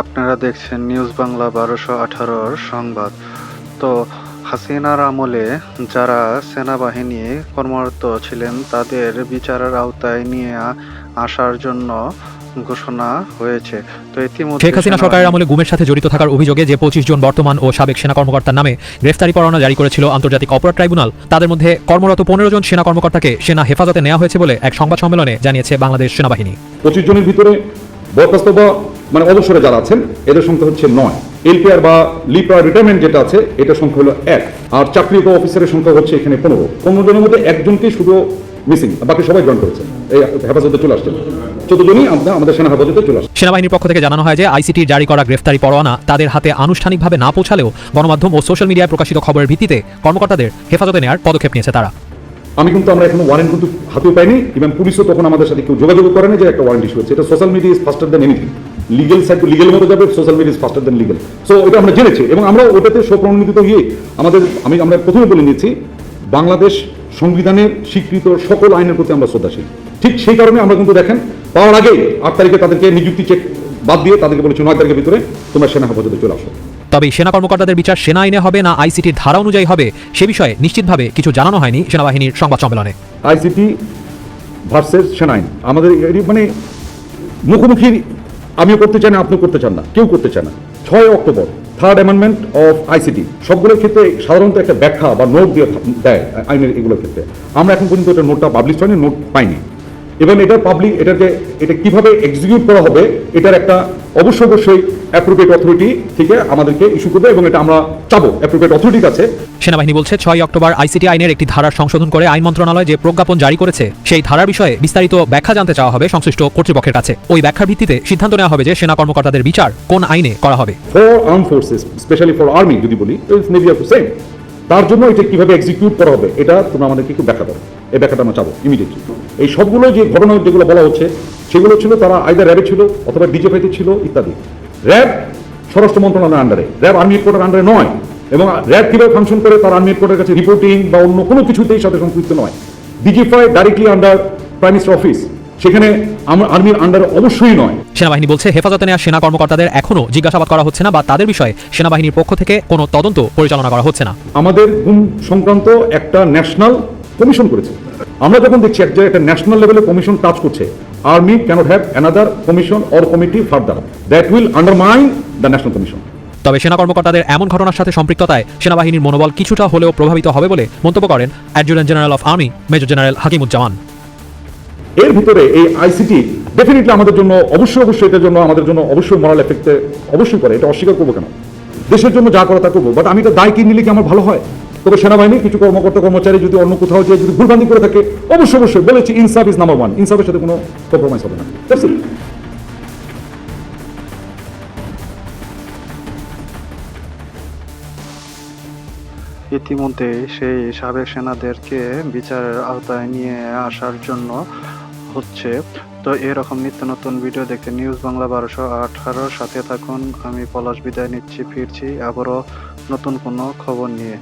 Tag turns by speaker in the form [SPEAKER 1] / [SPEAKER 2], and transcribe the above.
[SPEAKER 1] আপনারা দেখছেন নিউজ বাংলা বারোশো আঠারোর সংবাদ। তো হাসিনার আমলে যারা সেনাবাহিনী কর্মরত ছিলেন তাদের বিচারের আওতায় নিয়ে আসার জন্য ঘোষণা হয়েছে। তো ইতিমধ্যে
[SPEAKER 2] শেখ হাসিনা সরকারের আমলে গুমের সাথে জড়িত থাকার অভিযোগে যে পঁচিশ জন বর্তমান ও সাবেক সেনা কর্মকর্তার নামে গ্রেফতারি পরোয়ানা জারি করেছিল আন্তর্জাতিক অপরাধ ট্রাইব্যুনাল তাদের মধ্যে কর্মরত পনেরো জন সেনা কর্মকর্তাকে সেনা হেফাজতে নেওয়া হয়েছে বলে এক সংবাদ সম্মেলনে জানিয়েছে বাংলাদেশ সেনাবাহিনী।
[SPEAKER 3] পঁচিশ জনের ভিতরে বরখাস্ত বা মানে অবসরে যারা আছেন, এদের সংখ্যা হচ্ছে নয়। এলপিআর বা লিপার রিটায়ারমেন্ট যেটা আছে এটার সংখ্যা হলো এক। আর চাকরিরত অফিসারের সংখ্যা হচ্ছে এখানে পনেরো। পনেরো জনের মধ্যে একজনকেই শুধু মিসিং, বাকি সবাই জয়েন করেছে। এই হেফাজতে চলে আসছেন। আমাদের
[SPEAKER 2] সেনাবাহিনীর পক্ষ থেকে জানানো হয় যে আইসিটির জারি করা গ্রেফতারি পরোয়ানা তাদের হাতে আনুষ্ঠানিকভাবে না পৌঁছালেও গণমাধ্যম ও সোশ্যাল মিডিয়ায় প্রকাশিত খবরের ভিত্তিতে কর্মকর্তাদের হেফাজতে নেওয়ার পদক্ষেপ নিয়েছে তারা।
[SPEAKER 3] আমি কিন্তু আমরা এখনও ওয়ারেন্ট কিন্তু হাতেও পাইনি এবং পুলিশও তখন আমাদের সাথে কেউ যোগাযোগ করে না যে একটা ওয়ারেন্ট ইস্যু হচ্ছে এটা social media is faster than anything legal side to legal মতো যাবে social media is faster than legal so এটা আমরা জেনেছি এবং আমরা ওটাতে স্বপ্রণোদিত হয়ে আমাদের, আমি, আমরা প্রথমে বলে নিয়েছি, বাংলাদেশ সংবিধানের স্বীকৃত সকল আইনের প্রতি আমরা শ্রদ্ধাশীল। ঠিক সেই কারণে আমরা কিন্তু দেখেন, পাওয়ার আগে আট তারিখে তাদেরকে নিযুক্তি চেক বাদ দিয়ে তাদেরকে বলেছি নয় তারিখের ভিতরে তোমরা সেনা হেফাজতে চলে আসো।
[SPEAKER 2] তবে সেনা কর্মকর্তাদের বিচার সেনা আইনে হবে না, আইসিটির ধারা অনুযায়ী হবে। সে বিষয়ে নিশ্চিতভাবে কিছু জানানো হয়নি সেনাবাহিনীর সংবাদ সম্মেলনে।
[SPEAKER 3] আইসিটি ভার্সেস সেনাইন, আমাদের এরই মানে মুখোমুখি আমিও করতে চাই না, আপনিও করতে চান না, কেউ করতে চায় না। ছয় October, third amendment of ICT, সবগুলোর ক্ষেত্রে সাধারণত একটা ব্যাখ্যা বা নোট দিয়ে দেয় আইনের এগুলোর ক্ষেত্রে। আমরা এখন পর্যন্ত এটা নোটটা পাবলিশ হয়নি, নোট পাইনি। এবং এটা পাবলিক এটাকে এটা কীভাবে এক্সিকিউট করা হবে এটার একটা অবশ্যই অবশ্যই অ্যাপ্রোপ্রিয়েট অথরিটি থেকে আমাদেরকে ইস্যু করবে এবং এটা আমরা চাবো অ্যাপ্রোপ্রিয়েট অথরিটির কাছে।
[SPEAKER 2] সেনাবাহিনী বলছে ছয় অক্টোবর আইসিটি আইনের একটি ধারার সংশোধন করে আইন মন্ত্রণালয় যে প্রজ্ঞাপন জারি করেছে সেই ধারার বিষয়ে বিস্তারিত ব্যাখ্যা জানতে চাওয়া হবে সংশ্লিষ্ট কর্তৃপক্ষের কাছে। ওই ব্যাখ্যার ভিত্তিতে সিদ্ধান্ত নেওয়া হবে যে সেনা কর্মকর্তাদের বিচার কোন আইনে করা হবে।
[SPEAKER 3] For arm forces specially for army যদি বলি সেম তার জন্য এটা কীভাবে এক্সিকিউট করা হবে এটা তোমরা আমাদেরকে একটু ব্যাখ্যা দাও। এই ব্যাখ্যাটা আমরা চাবো ইমিডিয়েটলি এই সবগুলো যে ঘটনা যেগুলো বলা হচ্ছে সেগুলো ছিল তারা আইদার র্যাবে ছিল অথবা ডিজেফাইতে ছিল ইত্যাদি। র্যাব স্বরাষ্ট্র মন্ত্রণালয়ের আন্ডারে র্যাব আর্মি হেডকোয়ার্টার আন্ডারে নয় এবং র্যাব কীভাবে ফাংশন করে তার আর্মি হেডকোয়ার্টার কাছে রিপোর্টিং বা অন্য কোনো কিছুতেই সাথে সম্পৃক্ত নয়। DGFI directly under prime minister office সেখানে আমার আর্মির আন্ডারে অবশ্যই নয়।
[SPEAKER 2] সেনাবাহিনী বলছে হেফাজতে নেওয়া সেনা কর্মকর্তাদের এখনও জিজ্ঞাসাবাদ করা হচ্ছে না বা তাদের বিষয়ে সেনাবাহিনীর পক্ষ থেকে কোনো তদন্ত পরিচালনা করা হচ্ছে না।
[SPEAKER 3] আমাদের গুম সংক্রান্ত একটা ন্যাশনাল কমিশন করেছে। আমরা যখন দেখছি এক জায়গায় একটা ন্যাশনাল লেভেলে কমিশন কাজ করছে army can't have another commission or committee further that will undermine the national commission
[SPEAKER 2] তবে সেনা কর্মকর্তাদের এমন ঘটনার সাথে সম্পৃক্ততায় সেনাবাহিনীর মনোবল কিছুটা হলেও প্রভাবিত হবে বলে মন্তব্য করেন adjutant general of army major general Hakimuzzaman.
[SPEAKER 3] এর ভিতরে এই আইসিটি ডেফিনেটলি আমাদের জন্য অবশ্যই অবশ্যই এটার জন্য আমাদের জন্য অবশ্যই মরাল এফেক্টে অবশ্যই করে। এটা অস্বীকার করব কেন? দেশের জন্য যা করা তা করব। বাট আমি এটা দায় কি নিলে কি আমার ভালো হয়? তবে সেনাবাহিনী, কিছু কর্মকর্তা, কর্মচারী যদি অন্য কোথাও যে যদি ভুলভান্তি করে থাকে, অবশ্যই অবশ্যই বলেছি ইনসাফ ইজ নাম্বার ওয়ান ইনসাফের সাথে কোনো কম্প্রোমাইজ হবে না।
[SPEAKER 1] ইতিমধ্যে সেই সাবেক সেনাদেরকে বিচারের আওতায় নিয়ে আসার জন্য হচ্ছে। তো এরকম নিত্য নতুন ভিডিও দেখতে নিউজ বাংলা বারোশো আঠারোর সাথে থাকুন। আমি পলাশ বিদায় নিচ্ছি, ফিরছি। আবারও নতুন কোনো খবর নিয়ে।